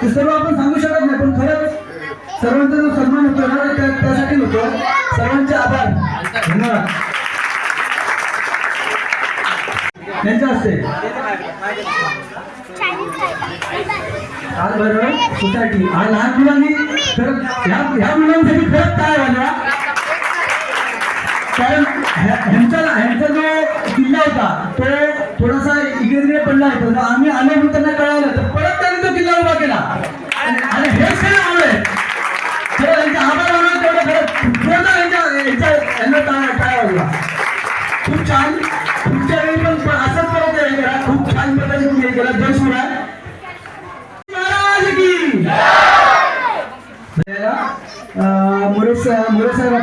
ते सर्व आपण सांगू शकत नाही पण खरंच सर्वांचा जो सन्मान होतो ना त्यासाठी होतो. सर्वांचे आभार. धन्यवाद. त्यांच्या हस्ते. आज बरोबर सोसायटी आज लहान मुलांनी तर ह्या ह्या मुलांसाठी खरंच काय झाला कारण ह्यांचा ह्यांचा जो किल्ला होता तो थोडासा इकडे तिकडे पडला होता. आम्ही आलो म्हणून त्यांना कळालं तर परत त्यांनी तो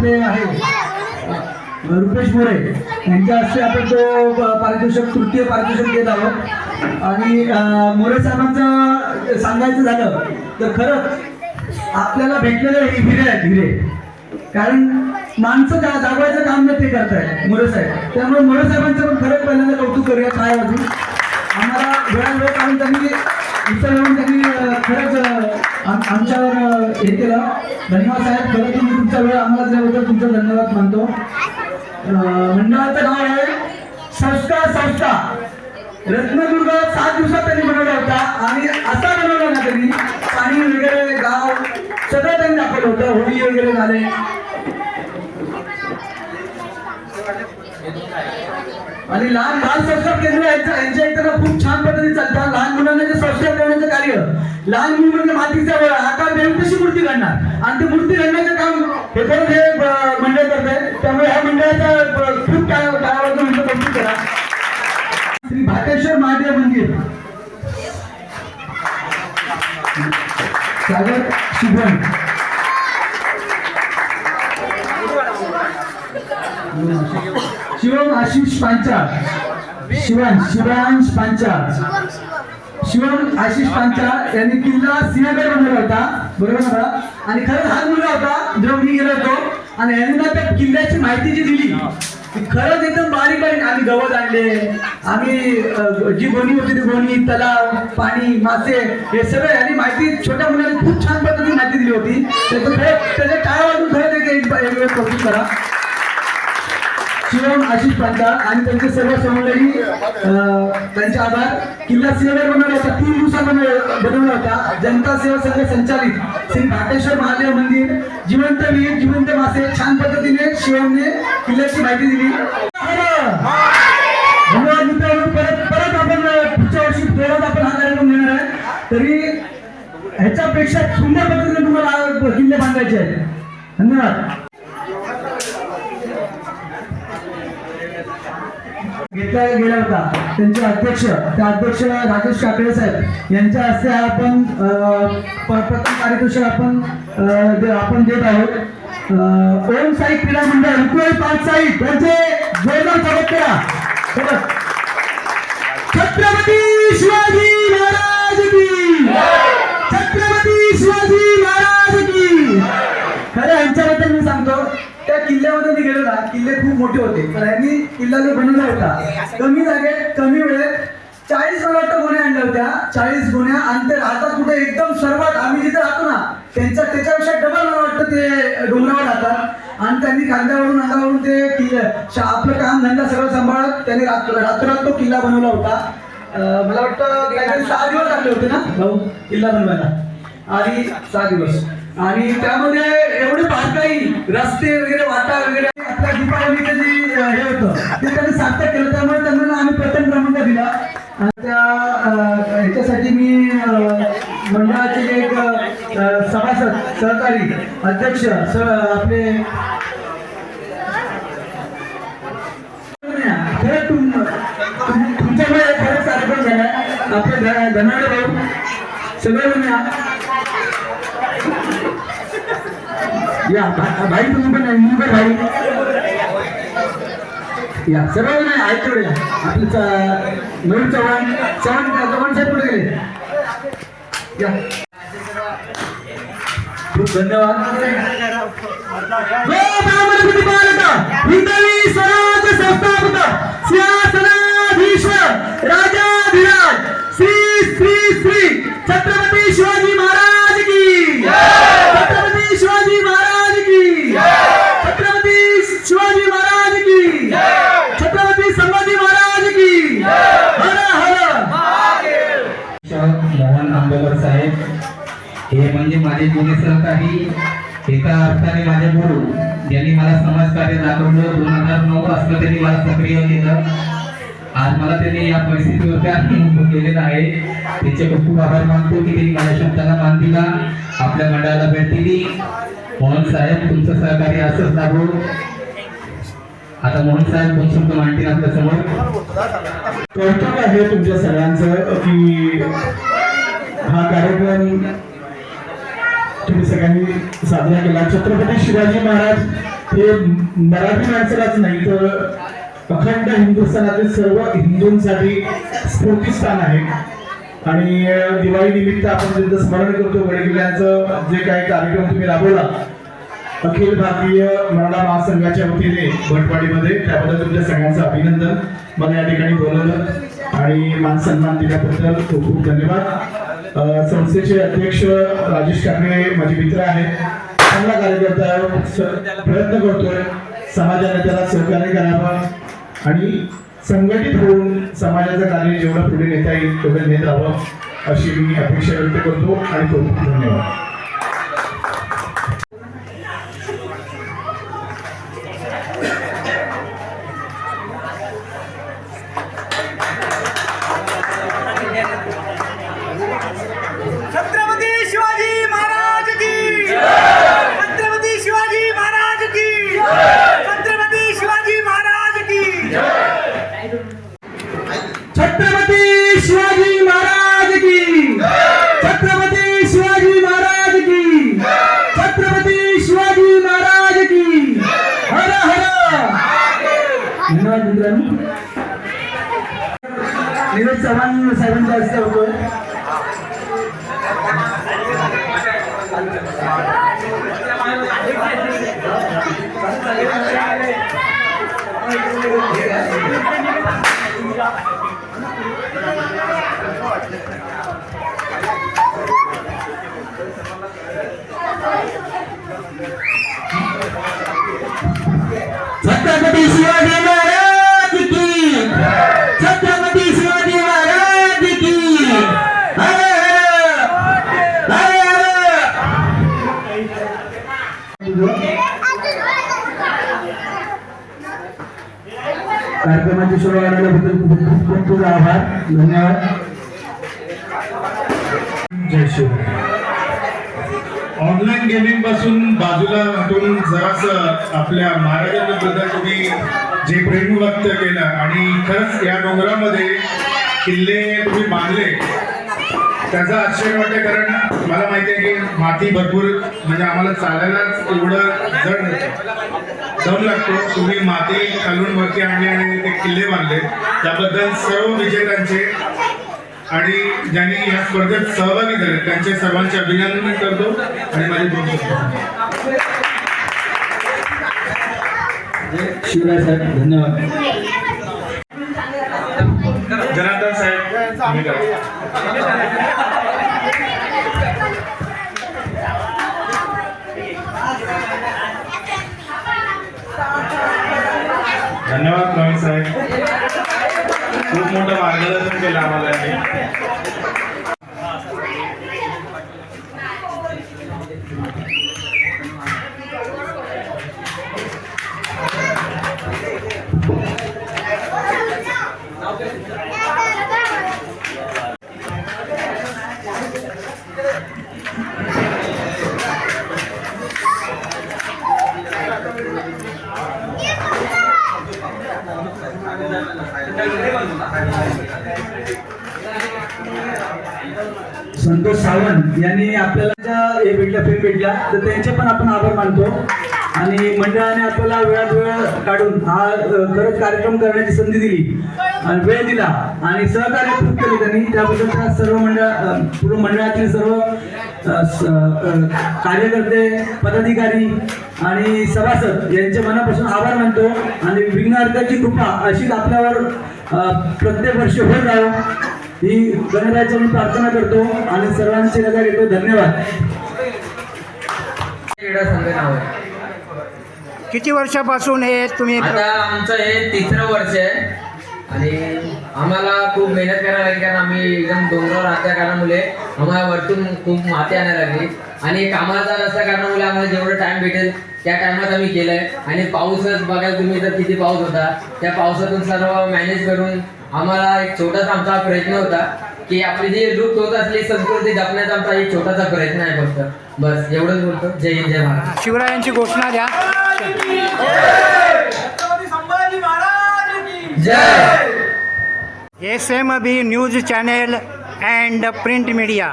आपले आहे. रुपेश मोरे यांच्या हस्ते आपण तो पारितोषिक तृतीय पारितोषिक देत आहोत. आणि मोरे साहेबांचं सांगायचं झालं तर खरंच आपल्याला भेटलेले हे हिरे आहेत हिरे. कारण माणसं जा जागवायचं काम नाही ते करताय मोरे साहेब. त्यामुळे मोरे साहेबांचं पण खरंच पहिल्यांदा कौतुक करूया काय अजून? आम्हाला वेळा वेळ कारण त्यांनी उत्तर येऊन त्यांनी खरंच आम- आमच्यावर अं, हे केलं. धन्यवाद साहेब. खरं तुम्ही तुमचा वेळ आम्हाला दिल्याबद्दल तुमचा धन्यवाद मानतो. अं, मंडळाचं नाव आहे संस्कार संस्था. रत्नदुर्ग सात दिवसात त्यांनी बनवला होता आणि असा बनवला ना त्यांनी पाणी वगैरे गाव सगळं त्यांनी दाखवलं होतं. होळी वगैरे झाले. आणि लहान बाल संस्कार केंद्र यांच्या यांच्या इथं खूप छान पद्धतीने चालतात लहान मुलांना जे संस्कार करण्याचं कार्य. लहान मुलं म्हणजे मातीचा वेळ आकार देऊन कशी मूर्ती घडणार? आणि ते मूर्ती घडण्याचं काम हे करून हे मंडळ करत आहे त्यामुळे ह्या मंडळाचा खूप टाळा टाळावाजून म्हणजे कौतुक करा. श्री भाटेश्वर महादेव मंदिर. सागर शुभम. शिवम आशिष पांचाळ. शिवांश शिवांश पांचाळ. शिवम आशिष पांचाळ यांनी किल्ला सिंहगड बनवला होता. बरोबर ना? आणि खरंच हा मुलगा होता जेव्हा मी गेलो होतो. आणि यांनी ना त्या किल्ल्याची माहिती जी दिली ती खरंच एकदम बारीक बारीक आम्ही गवत आणले आम्ही जी गोणी होती ती गोणी तलाव पाणी मासे हे सगळं यांनी माहिती छोट्या मुलांनी खूप छान पद्धतीने माहिती दिली होती. त्याचं खरं त्याच्या टाळ वाजून खरंच एक एक एक वेळ कौतुक करा. शिवम आशिष पांचाळ आणि त्यांचे सर्व समन्वयी त्यांचे आभार. किल्ला सिंहगड बनवला होता. तीन दिवसात बनवला होता. जनता सेवा संघ संचालित. श्री घाटेश्वर महादेव मंदिर. जिवंत वीर जिवंत मासे. छान पद्धतीने शिवमने किल्ल्याची माहिती दिली. मित्रांनो परत परत आपण पुढच्या वर्षी परत आपण हा कार्यक्रम घेणार आहे. तरी ह्याच्यापेक्षा सुंदर पद्धतीने तुम्हाला किल्ले बांधायचे आहेत. धन्यवाद. घेतला गेला होता. त्यांचे अध्यक्ष त्या अध्यक्ष राजेश काकडे साहेब यांच्या हस्ते आपण प्रथम पारितोषिक आपण आपण देत आहोत. ओम साई क्रीडा मंडळ रुक्मिणी पाच साई त्यांचे जोरदार स्वागत करा. छत्रपती शिवाजी महाराज की त्या किल्ल्यामध्ये मी गेलो ना किल्ले खूप मोठे होते. तर यांनी किल्ला जो बनवला होता कमी जागेत कमी वेळेत चाळीस मला वाटतं गोण्या आणल्या होत्या. चाळीस गोण्या आणि ते राहतात कुठे एकदम सर्वात आम्ही जिथे राहतो ना त्यांच्या त्याच्यापेक्षा डबल मला वाटतं ते डोंगरावर राहतात. आणि त्यांनी खांद्यावरून अंगावरून ते किल्ले आपलं काम धंदा सगळं सांभाळत त्यांनी रात्र रात्रात तो किल्ला बनवला होता. मला वाटतं काहीतरी सहा दिवस लागले होते ना भाऊ किल्ला बनवायला. आणि सहा दिवस. आणि त्यामध्ये एवढे बारकाई रस्ते वगैरे वाटा वगैरे आपल्या दीपावलीचं जे हे होतं ते त्यांनी सार्थक केलं. त्यामुळे त्यांना आम्ही प्रथम क्रमांक दिला. आणि त्या ह्याच्यासाठी मी मंडळाचे जे एक सभासद सहकारी अध्यक्ष सर आपले तुम तुमच्यामुळे खरंच कार्यक्रम झाला. आपले धनाडे भाऊ सगळेजण या या भा- भाई तुम्ही पण मुंबई भाई या सर्व नाही आहेत तेवढे नवीन चव्हाण चव्हाण चव्हाण साहेब पुढे गेले? या. खूप धन्यवाद. राजाधिराज श्री श्री श्री छत्रपती मोहन आंबेकर साहेब हे म्हणजे माझे जुने सहकारी एका अर्थाने माझे गुरु ज्यांनी मला दाखवलं दोन हजार नऊ पासून त्यांनी मला सक्रिय केलं आज मला त्यांनी या परिस्थितीवरती आणून केलेलं आहे. त्यांचे खूप खूप आभार मानतो की त्यांनी माझ्या शब्दाला मान दिला. आपल्या मंडळाला भेट दिली. मोहन साहेब तुमचं सहकार्य असंच लागू. आता मोहन साहेब दोन शब्द मांडतील आपल्यासमोर. कौतुक आहे तुमच्या सगळ्यांचं की हा कार्यक्रम तुम्ही सगळ्यांनी साजरा केला. छत्रपती शिवाजी महाराज हे मराठी माणसालाच नाही तर अखंड हिंदुस्थानातील सर्व हिंदूंसाठी स्फूर्तीस्थान आहे. आणि दिवाळी निमित्त आपण ज्यांचं स्मरण करतो गडकिल्ल्यांचं जे काही कार्यक्रम तुम्ही राबवला अखिल भारतीय मराठा महासंघाच्या वतीने भटवाडीमध्ये त्याबद्दल तुमच्या सगळ्यांचं अभिनंदन. मला या ठिकाणी बोलवलं आणि मान सन्मान दिल्याबद्दल खूप खूप धन्यवाद. संस्थेचे अध्यक्ष राजेश काकडे माझे मित्र आहेत. चांगला कार्यकर्ता आहे. हो. प्रयत्न करतोय. समाजाने त्याला सहकार्य करावा. आणि संघटित होऊन समाजाचं कार्य जेवढं पुढे नेता येईल तेवढं नेत राहावं अशी मी अपेक्षा व्यक्त करतो आणि खूप धन्यवाद. चव्हाण साहेबांचा हस्ते होतोय छत्रपती शिवाजी महाराज की छत्रपती शिवाजी महाराज की हर हर हर कार्यक्रमाची सर्व झाल्याबद्दल खूप खूप खूप खूप आभार धन्यवाद. जय शिव ऑनलाईन गेमिंगपासून बाजूला हटून जरास आपल्या महाराजांबद्दल तुम्ही जे प्रेम व्यक्त केलं आणि खरंच या डोंगरामध्ये किल्ले तुम्ही बांधले त्याचा आश्चर्य वाटते कारण मला माहिती आहे की माती भरपूर म्हणजे आम्हाला चालायलाच एवढं जड दम लागतो. तुम्ही माती खालून वरती आणली आणि ते किल्ले बांधले. त्याबद्दल सर्व विजेत्यांचे आणि ज्यांनी या स्पर्धेत सहभागी झाले त्यांचे सर्वांचे अभिनंदन करतो आणि माझे शिवराय साहेब धन्यवाद. जनार्दन साहेब धन्यवाद नवीन साहेब. खूप मोठं मार्गदर्शन केलं आम्हाला संतोष सावंत यांनी आपल्याला ज्या हे भेटल्या फेम भेटल्या तर त्यांचे पण आपण आभार मानतो. आणि मंडळाने आपल्याला वेळात वेळ काढून हा खरंच कार्यक्रम करण्याची संधी दिली आणि वेळ दिला आणि सहकार्य खूप केले त्यांनी. त्याबद्दल त्या सर्व मंडळ पूर्ण मंडळातील सर्व कार्यकर्ते पदाधिकारी आणि सभासद यांचे मनापासून आभार मानतो. आणि विघ्नहर्त्याची कृपा अशीच आपल्यावर प्रत्येक वर्षी होत राहो. ही गणरायाची मी प्रार्थना करतो आणि सर्वांची रजा घेतो धन्यवाद. क्रीडा संघ नाव आहे. किती वर्षापासून हे तुम्ही आता आमचं हे तिसरं वर्ष आहे. आणि आम्हाला खूप मेहनत करावी लागली कारण आम्ही एकदम डोंगरावर राहत्या कारणामुळे आम्हाला वरतून खूप माती आणायला लागली. आणि कामाचा रस्ता कारणामुळे आम्हाला जेवढं टाइम भेटेल त्या टायमात आम्ही केलंय. आणि पाऊसच बघायला तुम्ही तर किती पाऊस होता. त्या पावसातून सर्व मॅनेज करून आम्हाला एक छोटासा आमचा प्रयत्न होता की आपली जी लुप्त होत असलेली संस्कृती जपण्याचा आमचा एक छोटासा प्रयत्न आहे फक्त. बस एवढंच बोलतो. जय हिंद जय महाराज शिवरायांची घोषणा द्या. जय! S M B news channel and print media.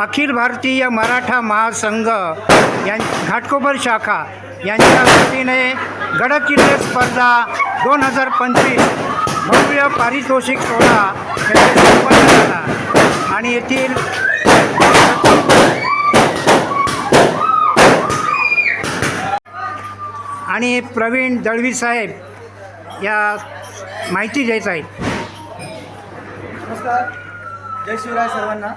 Akhil Bharatiya Maratha Mahasangh यां घाटकोपर शाखा यांच्या वतीने गडकिल्ले स्पर्धा दोन हजार पंचवीस भव्य पारितोषिक सोहळा संपन्न झाला. आणि येथील आणि प्रवीण दळवी साहेब या माहिती देत आहेत नमस्कार. जय शिवराय सर्वांना.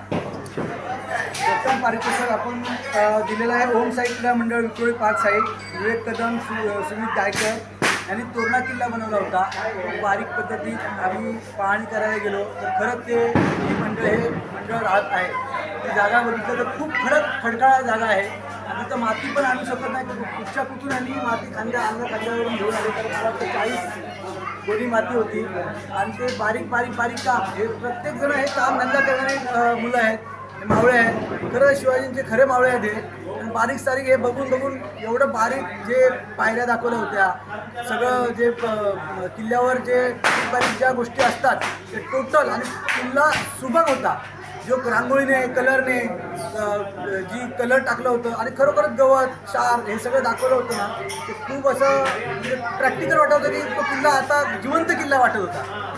प्रथम पारितोषिक आपण दिलेला दिलेलं आहे ओम साई क्रीडा मंडळ विक्रोळी पाच साईड विवेक कदम सु सुमित गायकर यांनी तोरणा किल्ला बनवला होता. बारीक पद्धतीत आम्ही पाहणी करायला गेलो. तर खरंच ते मंडळ हे मंडळ राहत आहे. ती जागा बघितलं तर खूप खरंच खडकाळा जागा आहे. आणि तर माती पण आणू शकत नाही. कुठच्या कुठून आणि माती खांद्या अंगा खांद्यावरून घेऊन आले. तर मला वाटतं चाळीस गोरी माती होती. आणि ते बारीक बारीक बारीक काम. हे प्रत्येकजण हे काम धंदा करणारे मुलं आहेत. मावळे आहेत खरं शिवाजींचे खरे मावळे आहेत हे आणि बारीक सारीक हे बघून बघून एवढं बारीक जे पायऱ्या दाखवल्या होत्या सगळं जे किल्ल्यावर जे बारीक बारीक ज्या गोष्टी असतात ते टोटल आणि किल्ला सुबक होता. जो रांगोळीने कलरने जी कलर टाकलं होतं आणि खरोखरच गवत शार हे सगळं दाखवलं होतं ना ते खूप असं म्हणजे प्रॅक्टिकल वाटत होतं की तो किल्ला आता जिवंत किल्ला वाटत होता.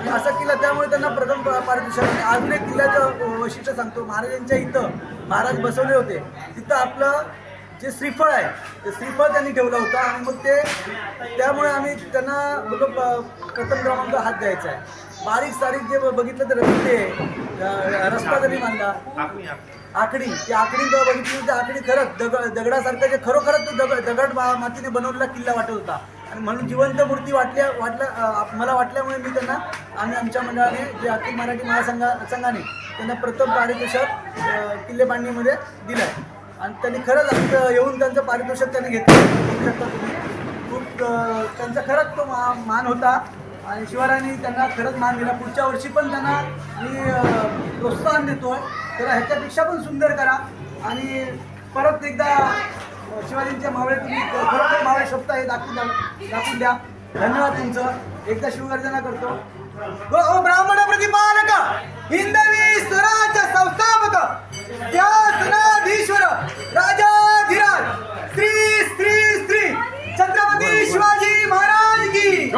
आणि असा किल्ला त्यामुळे त्यांना प्रथम पारितोषिक आणि अजून एक किल्ल्याचं वैशिष्ट्य सांगतो. महाराजांच्या इथं महाराज बसवले होते. तिथं आपलं जे श्रीफळ आहे ते श्रीफळ त्यांनी ठेवलं होतं आणि मग ते त्यामुळे आम्ही त्यांना प- प्रथम क्रमांक हात द्यायचा आहे. बारीक सारीक जे बघितलं तर रस्ते रस्ता त्यांनी बांधला आकडी ती आकडी बघितली तर आकडी खरंच दगड दगडासारखं जे खरोखरच तो दगड दगड मातीने बनवलेला किल्ला वाटत होता. आणि म्हणून जिवंत मूर्ती वाटल्या वाटल्या मला वाटल्यामुळे मी त्यांना आम्ही आमच्या मंडळाने जे अखिल मराठी महासंघा संघाने त्यांना प्रथम पारितोषिक अ, किल्ले बांधणीमध्ये दिलं. आहे आणि त्यांनी खरंच आमचं येऊन त्यांचं पारितोषिक त्यांनी घेतलं. बघू शकता तुम्ही. खूप त्यांचा खरंच तो मा मान होता. आणि शिवरायांनी त्यांना खरंच मान दिला. पुढच्या वर्षी पण त्यांना मी प्रोत्साहन देतो. आहे तर ह्याच्यापेक्षा पण सुंदर करा. आणि परत एकदा शिवाजींचे मावळे तुम्ही खरोखर मावळे शोधता हे दाखवून द्या दाखवून द्या. धन्यवाद तुमचं. एकदा शिवगर्जना करतो. ब्राह्मण प्रतिपालक हिंदवी स्वराज संस्थापक त्यासनाधीश्वर राजाधिराज. श्री श्री श्री. छत्रपती शिवाजी महाराज की.